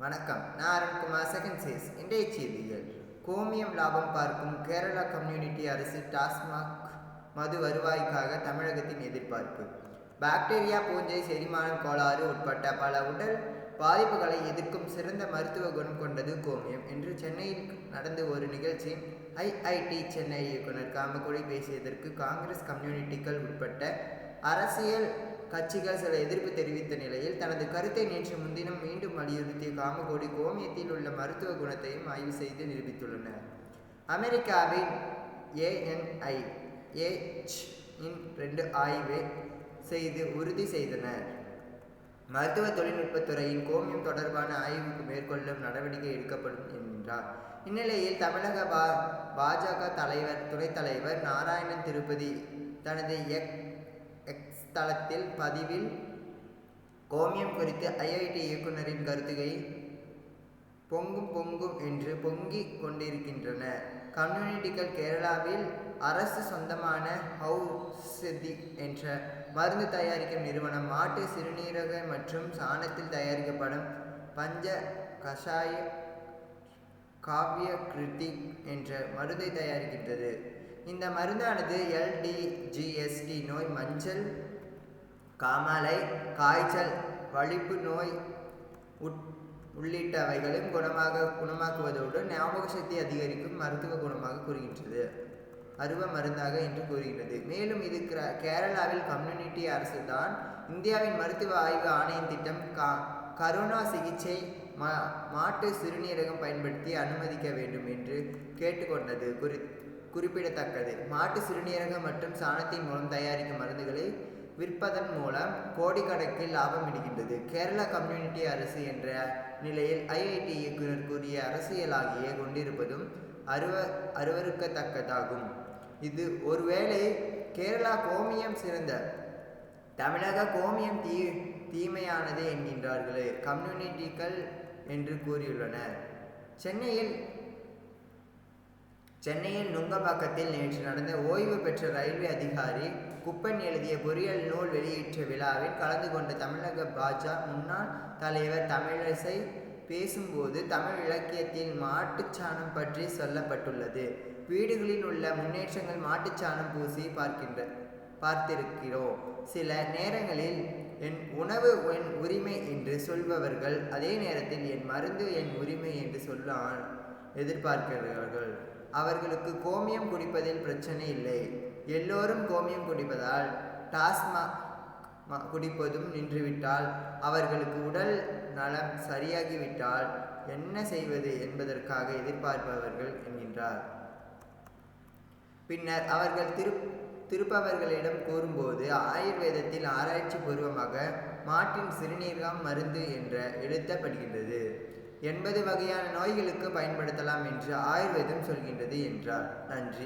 வணக்கம். நான் Arunkumar second chase இன்றைய செய்திகள். கோமியம் லாபம் பார்க்கும் கேரளா கம்யூனிட்டி அரசு டாஸ்மாக் மது வருவாய்க்காக தமிழகத்தின் எதிர்பார்ப்பு. பாக்டீரியா பூஞ்சை செரிமானம் கோளாறு உட்பட்ட பல உடல் பாதிப்புகளை எதிர்க்கும் சிறந்த மருத்துவ குணம் கொண்டது கோமியம் என்று சென்னையில் நடந்த ஒரு நிகழ்ச்சி ஐஐடி சென்னை இயக்குனர் காமக்கொடி பேசியதற்கு காங்கிரஸ் கம்யூனிட்டிகள் உட்பட்ட அரசியல் கட்சிகள் சில எதிர்ப்பு தெரிவித்த நிலையில் தனது கருத்தை நேற்று முன்தினம் மீண்டும் வலியுறுத்திய காமகோடி கோமியத்தில் உள்ள மருத்துவ குணத்தையும் ஆய்வு செய்து நிரூபித்துள்ளனர். அமெரிக்காவின் ஏஎன்ஐ ஏச் இன் ரெண்டு ஆய்வு செய்து உறுதி செய்தனர். மருத்துவ தொழில்நுட்பத்துறையின் கோமியம் தொடர்பான ஆய்வுக்கு மேற்கொள்ளும் நடவடிக்கை எடுக்கப்படும் என்றார் இந்நிலையில் தமிழக பா பாஜக தலைவர் துணைத் தலைவர் நாராயணன் திருப்பதி தனது எக் எக்ஸ் தளத்தில் பதிவில் கோமியம் குறித்து ஐஐடி இயக்குனரின் கருத்துகை பொங்கும் பொங்கும் என்று பொங்கிக் கொண்டிருக்கின்றன. கம்யூனிட்டிகள் கேரளாவில் அரசு சொந்தமான ஹவுசதி என்ற மருந்து தயாரிக்கும் நிறுவனம் மாட்டு சிறுநீரக மற்றும் சாணத்தில் தயாரிக்கப்படும் பஞ்ச கஷாய காவிய கிருத்திக் என்ற மருந்தை தயாரிக்கின்றது. இந்த மருந்தானது எல்டிஜிஎஸ்டி நோய் மஞ்சள் காமாலை காய்ச்சல் வலிப்பு நோய் உட் உள்ளிட்டவைகளும் குணமாக குணமாக்குவதோடு ஞாபக சக்தி அதிகரிக்கும் மருத்துவ குணமாக கூறுகின்றது. அருவ மருந்தாக என்று கூறுகிறது மேலும் இது கேரளாவில் கம்யூனிட்டி அரசு தான் இந்தியாவின் மருத்துவ ஆய்வு ஆணையம் திட்டம். கா கரோனா சிகிச்சை மா மாட்டு சிறுநீரகம் பயன்படுத்தி அனுமதிக்க வேண்டும் என்று கேட்டுக்கொண்டது குறி குறிப்பிடத்தக்கது. மாட்டு சிறுநீரகம் மற்றும் சாணத்தின் மூலம் தயாரிக்கும் மருந்துகளை விற்பதன் மூலம் கோடிக்கணக்கில் லாபம் இடுகின்றது கேரளா கம்யூனிட்டி அரசு என்ற நிலையில் ஐஐடி இயக்குனர் கூறிய அரசியலாகிய கொண்டிருப்பதும் அருவ அருவறுக்கத்தக்கதாகும் இது ஒருவேளை கேரளா கோமியம் சிறந்த தமிழக கோமியம் தீ தீமையானது என்கின்றார்களே கம்யூனிட்டிகள் என்று கூறியுள்ளனர். சென்னையில் சென்னையின் நுங்கம்பாக்கத்தில் நேற்று நடந்த ஓய்வு பெற்ற ரயில்வே அதிகாரி குப்பன் எழுதிய பொறியியல் நூல் வெளியீட்டு விழாவில் கலந்து கொண்ட தமிழக பாஜக முன்னாள் தலைவர் தமிழிசை பேசும்போது தமிழ் இலக்கியத்தில் மாட்டுச்சாணம் பற்றி சொல்லப்பட்டுள்ளது. வீடுகளில் உள்ள முன்னேற்றங்கள் மாட்டுச்சாணம் பூசி பார்க்கின்ற பார்த்திருக்கிறோம். சில நேரங்களில் என் உணவு என் உரிமை என்று சொல்பவர்கள் அதே நேரத்தில் என் மருந்து என் உரிமை என்று சொல்ல எதிர்பார்க்கிறார்கள் அவர்களுக்கு கோமியம் குடிப்பதில் பிரச்சனை இல்லை. எல்லோரும் கோமியம் குடிப்பதால் டாஸ்மாக் குடிப்பதும் நின்றுவிட்டால் அவர்களுக்கு உடல் நலம் சரியாகிவிட்டால் என்ன செய்வது என்பதற்காக எதிர்பார்ப்பவர்கள் என்கின்றார். பின்னர் அவர்கள் திரு திருப்பவர்களிடம் கூறும்போது ஆயுர்வேதத்தில் ஆராய்ச்சி பூர்வமாக மாட்டின் சிறுநீரகம் மருந்து என்ற எழுத்தப்படுகின்றது. எண்பது வகையான நோய்களுக்கு பயன்படுத்தலாம் என்று ஆயுர்வேதம் சொல்கின்றது என்றார். நன்றி.